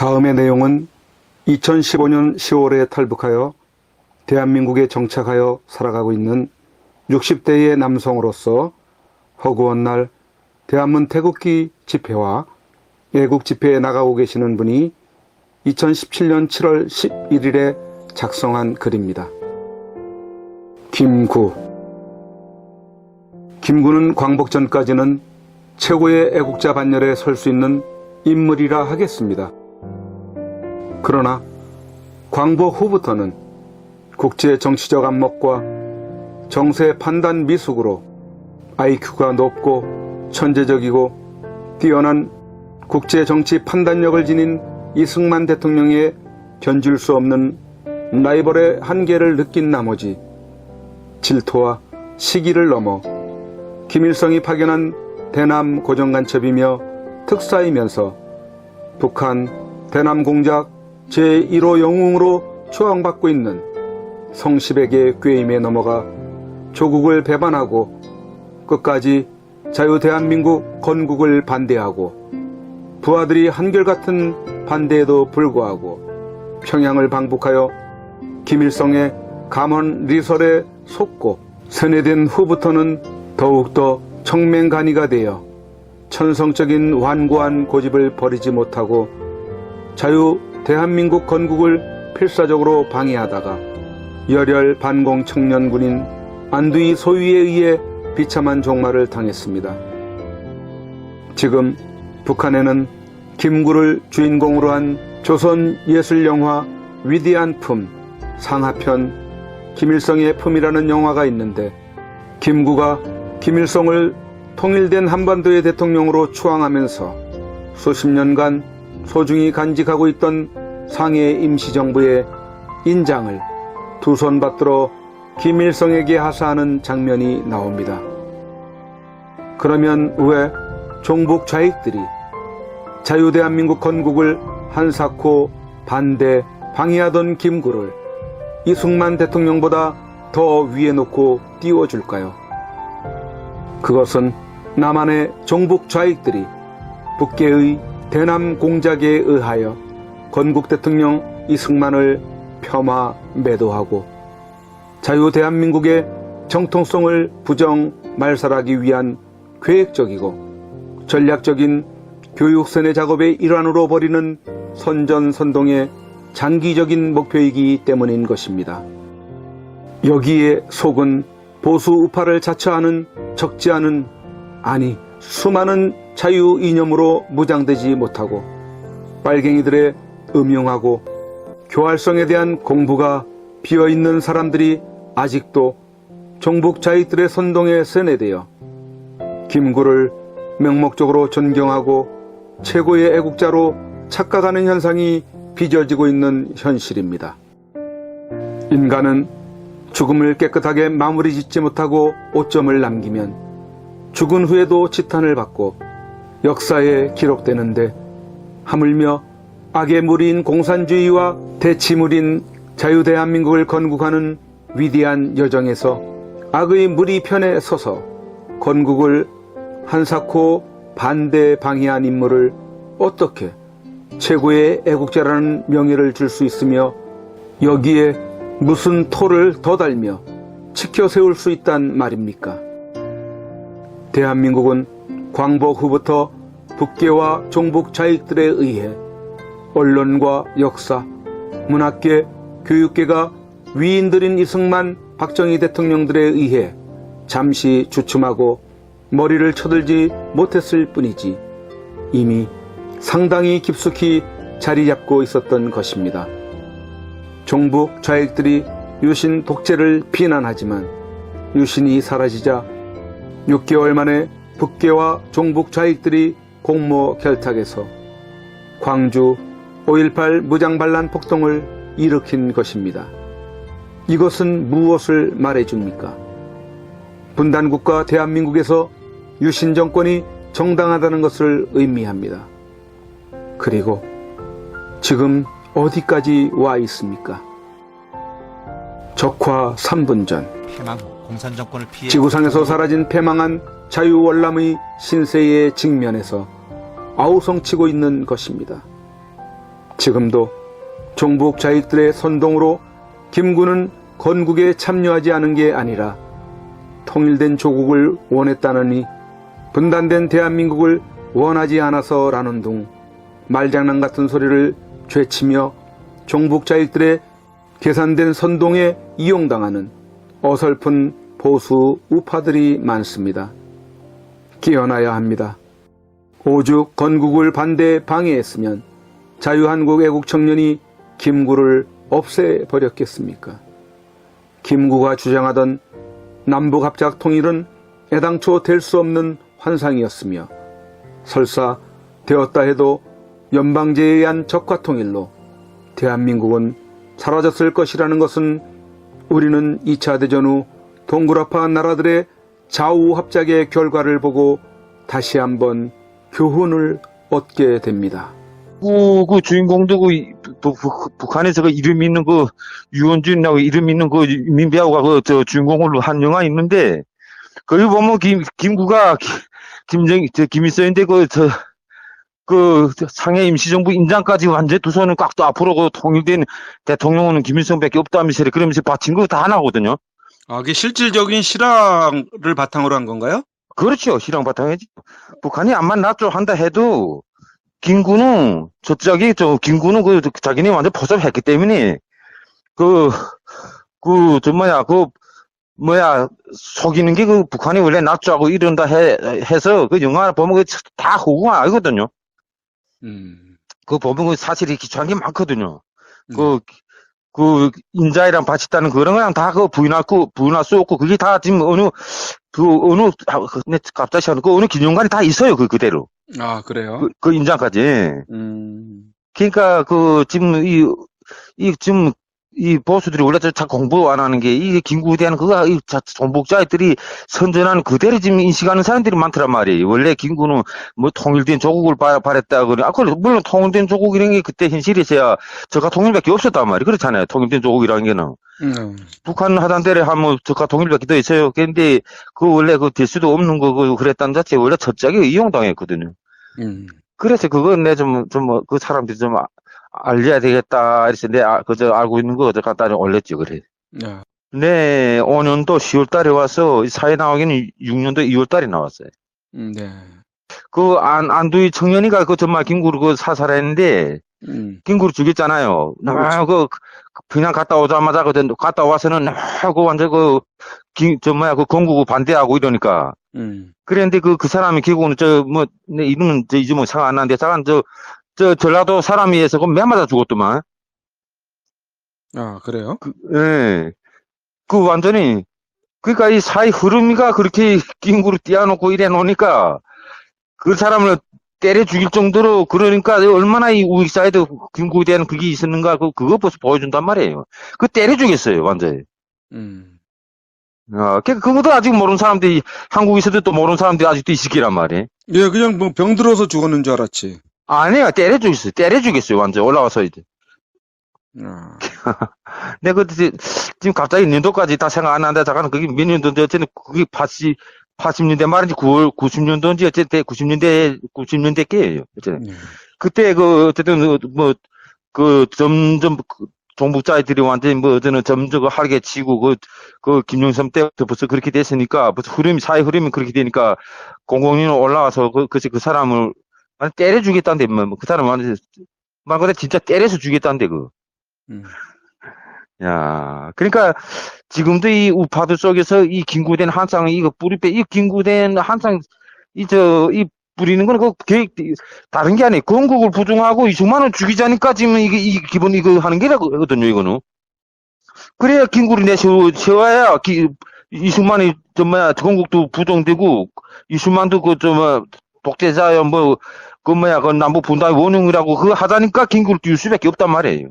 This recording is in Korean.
다음의 내용은 2015년 10월에 탈북하여 대한민국에 정착하여 살아가고 있는 60대의 남성으로서 허구한 날 대한문 태극기 집회와 애국 집회에 나가고 계시는 분이 2017년 7월 11일에 작성한 글입니다. 김구 김구는 광복 전까지는 최고의 애국자 반열에 설 수 있는 인물이라 하겠습니다. 그러나 광복 후부터는 국제 정치적 안목과 정세 판단 미숙으로 IQ가 높고 천재적이고 뛰어난 국제 정치 판단력을 지닌 이승만 대통령의 견줄 수 없는 라이벌의 한계를 느낀 나머지 질투와 시기를 넘어 김일성이 파견한 대남 고정간첩이며 특사이면서 북한 대남 공작 제1호 영웅으로 추앙받고 있는 성시백의 꾀임에 넘어가 조국을 배반하고 끝까지 자유 대한민국 건국을 반대하고 부하들이 한결같은 반대에도 불구하고 평양을 방북하여 김일성의 감언 리설에 속고 세뇌된 후부터는 더욱더 청맹간이가 되어 천성적인 완고한 고집을 버리지 못하고 자유 대한민국 건국을 필사적으로 방해하다가 열혈 반공 청년군인 안두희 소위에 의해 비참한 종말을 당했습니다. 지금 북한에는 김구를 주인공으로 한 조선 예술 영화 위대한 품 상하편 김일성의 품이라는 영화가 있는데 김구가 김일성을 통일된 한반도의 대통령으로 추앙하면서 수십 년간 소중히 간직하고 있던 상해 임시정부의 인장을 두 손 받들어 김일성에게 하사하는 장면이 나옵니다. 그러면 왜 종북 좌익들이 자유대한민국 건국을 한사코 반대 방해하던 김구를 이승만 대통령보다 더 위에 놓고 띄워줄까요? 그것은 남한의 종북 좌익들이 북계의 대남 공작에 의하여 건국 대통령 이승만을 폄하 매도하고 자유 대한민국의 정통성을 부정 말살하기 위한 계획적이고 전략적인 교육선의 작업의 일환으로 벌이는 선전선동의 장기적인 목표이기 때문인 것입니다. 여기에 속은 보수 우파를 자처하는 적지 않은 아니 수많은 자유 이념으로 무장되지 못하고 빨갱이들의 음흉하고 교활성에 대한 공부가 비어있는 사람들이 아직도 종북 자익들의 선동에 세뇌되어 김구를 명목적으로 존경하고 최고의 애국자로 착각하는 현상이 빚어지고 있는 현실입니다. 인간은 죽음을 깨끗하게 마무리 짓지 못하고 오점을 남기면 죽은 후에도 지탄을 받고 역사에 기록되는데 하물며 악의 무리인 공산주의와 대치물인 자유대한민국을 건국하는 위대한 여정에서 악의 무리 편에 서서 건국을 한사코 반대 방해한 인물을 어떻게 최고의 애국자라는 명예를 줄 수 있으며 여기에 무슨 토를 더 달며 지켜 세울 수 있단 말입니까? 대한민국은 광복 후부터 북계와 종북 좌익들에 의해 언론과 역사, 문학계, 교육계가 위인들인 이승만, 박정희 대통령들에 의해 잠시 주춤하고 머리를 쳐들지 못했을 뿐이지 이미 상당히 깊숙이 자리 잡고 있었던 것입니다. 종북 좌익들이 유신 독재를 비난하지만 유신이 사라지자 6개월 만에 북계와 종북 좌익들이 공모 결탁해서 광주 5.18 무장반란 폭동을 일으킨 것입니다. 이것은 무엇을 말해줍니까? 분단국가 대한민국에서 유신 정권이 정당하다는 것을 의미합니다. 그리고 지금 어디까지 와 있습니까? 적화 3분 전 피해 지구상에서 사라진 패망한 자유월남의 신세에 직면해서 아우성치고 있는 것입니다. 지금도 종북 자익들의 선동으로 김구는 건국에 참여하지 않은 게 아니라 통일된 조국을 원했다느니 분단된 대한민국을 원하지 않아서라는 둥 말장난 같은 소리를 죄치며 종북 자익들의 계산된 선동에 이용당하는 어설픈 보수 우파들이 많습니다. 깨어나야 합니다. 오죽 건국을 반대 방해했으면 자유한국 애국 청년이 김구를 없애버렸겠습니까? 김구가 주장하던 남북 합작 통일은 애당초 될 수 없는 환상이었으며 설사 되었다 해도 연방제에 의한 적화 통일로 대한민국은 사라졌을 것이라는 것은 우리는 2차 대전 후 동굴합한 나라들의 좌우 합작의 결과를 보고 다시 한번 교훈을 얻게 됩니다. 그, 그 주인공도 그, 부- 북한에서 그 이름 있는 그 유원준이라고 이름 있는 그 민배우가 그 저 주인공으로 한 영화 있는데 거기 보면 김 김구가 기- 김정 저 김일성인데 그저 그 상해 임시정부 인장까지 완전 두 손을 꽉 또 앞으로 그 통일된 대통령은 김일성밖에 없다면서 그러면서 바친 거다 나오거든요. 아, 그게 실질적인 실화를 바탕으로 한 건가요? 그렇죠. 실황 바탕이지. 북한이 암만 낫죠 한다 해도 김구는 저쪽이 저 김구는 그 자기네 완전 포섭했기 때문에 그그저 뭐야 그 뭐야 속이는 게 그 북한이 원래 낫죠 하고 이런다 해 해서 그 영화 보면 그다 호구가 알거든요. 음. 그 보면 그 사실이 기초한 게 많거든요. 음. 그, 그, 인자이랑 바쳤다는 그런 거랑 다 그 부인할 거, 부인할 수 없고, 그게 다 지금 어느, 그, 어느, 아, 그, 네, 갑자기 하는 그 어느 기념관이 다 있어요, 그, 그대로. 아, 그래요? 그, 그 인장까지. 음. 그러니까 그, 지금 이, 이, 지금, 이 보수들이 원래 잘 공부 안 하는 게, 이게 김구에 대한 그거, 이 자- 정복자들이 선전하는 그대로 지금 인식하는 사람들이 많더란 말이에요. 원래 김구는 뭐 통일된 조국을 바, 바랬다 그래. 아, 그래. 물론 통일된 조국이라는 게 그때 현실에서야 저가 통일밖에 없었단 말이에요. 그렇잖아요. 통일된 조국이라는 게는. 음. 북한 하단 때에 하면 저가 통일밖에 더 있어요. 근데 그 원래 그 될 수도 없는 거, 그, 그랬다는 자체 원래 저짝에 이용당했거든요. 음. 그래서 그건 내 좀, 좀, 뭐, 그 사람들이 좀 아- 알려야 되겠다. 이래서 내, 아, 그저 알고 있는 거, 저 갖다 좀 올렸지, 그래. 야. 네, 5년도 10월 달에 와서 사회 나오기는 6년도 2월 달에 나왔어요. 음, 네. 그 안, 안두희 청년이가 그 정말 김구를 그 사살했는데, 음. 김구를 죽였잖아요. 나, 그, 그 그냥 갔다 오자마자 그, 갔다 와서는, 아, 그 완전 그, 김, 저 뭐야, 그 건국을 반대하고 이러니까. 음. 그랬는데 그, 그 사람이 결국은 저, 뭐, 내 이름은 저 이름은 생각 안 나는데, 잠깐 저, 저 전라도 사람이어서 그맨 맞아 죽었더만. 아, 그래요? 그, 예. 그 완전히, 그러니까 이 사회 흐름이가 그렇게 김구를 띄워놓고 이래 놓으니까, 그 사람을 때려 죽일 정도로, 그러니까 얼마나 이 우리 사회도 김구에 대한 그게 있었는가, 그, 그거 벌써 보여준단 말이에요. 그 때려 죽였어요, 완전히. 음. 어, 그, 그것도 아직 모르는 사람들이, 한국에서도 또 모르는 사람들이 아직도 있을 기란 말이에요. 예, 그냥 뭐 병 들어서 죽었는 줄 알았지. 아니야, 때려 죽였어요. 때려 죽였어요, 완전. 올라와서 이제. 아. 내가 그때 지금 갑자기 년도까지 다 생각 안 나는데 잠깐 그게 몇 년도인지 어쨌든 그게 80 80년대 말인지 9월 90년도인지 어쨌든 90년대 90년대 께예요. 어쨌든 네. 그때 그 어쨌든 뭐 그 점점 그 종북자들이 완전히 뭐 어제는 점점 하게 치고 그, 그 김영삼 때부터 벌써 그렇게 됐으니까 벌써 흐름이 사회 흐름이 그렇게 되니까 공공연히 올라와서 그, 그, 그 사람을 완전 때려 주겠다는데 뭐그 사람 완전 말 그대로 진짜 때려서 주겠다는데 그. 음. 야, 그러니까 지금도 이 우파들 속에서 이 긴구된 한상 이거 뿌리 빼, 이 긴구된 한상 이 저 이 뿌리는 거는 그 계획 다른 게 아니에요. 건국을 부정하고 이승만을 죽이자니까 지금 이게 이 기본 이거 하는 게거든요, 이거는. 그래야 긴구를 내세워 세워야 기, 이승만이 저 뭐야 건국도 부정되고 이승만도 그저 뭐 독재자야 뭐 그 뭐야 그 남북 분단의 원흉이라고 그거 하자니까 긴구를 띄울 수밖에 없단 말이에요.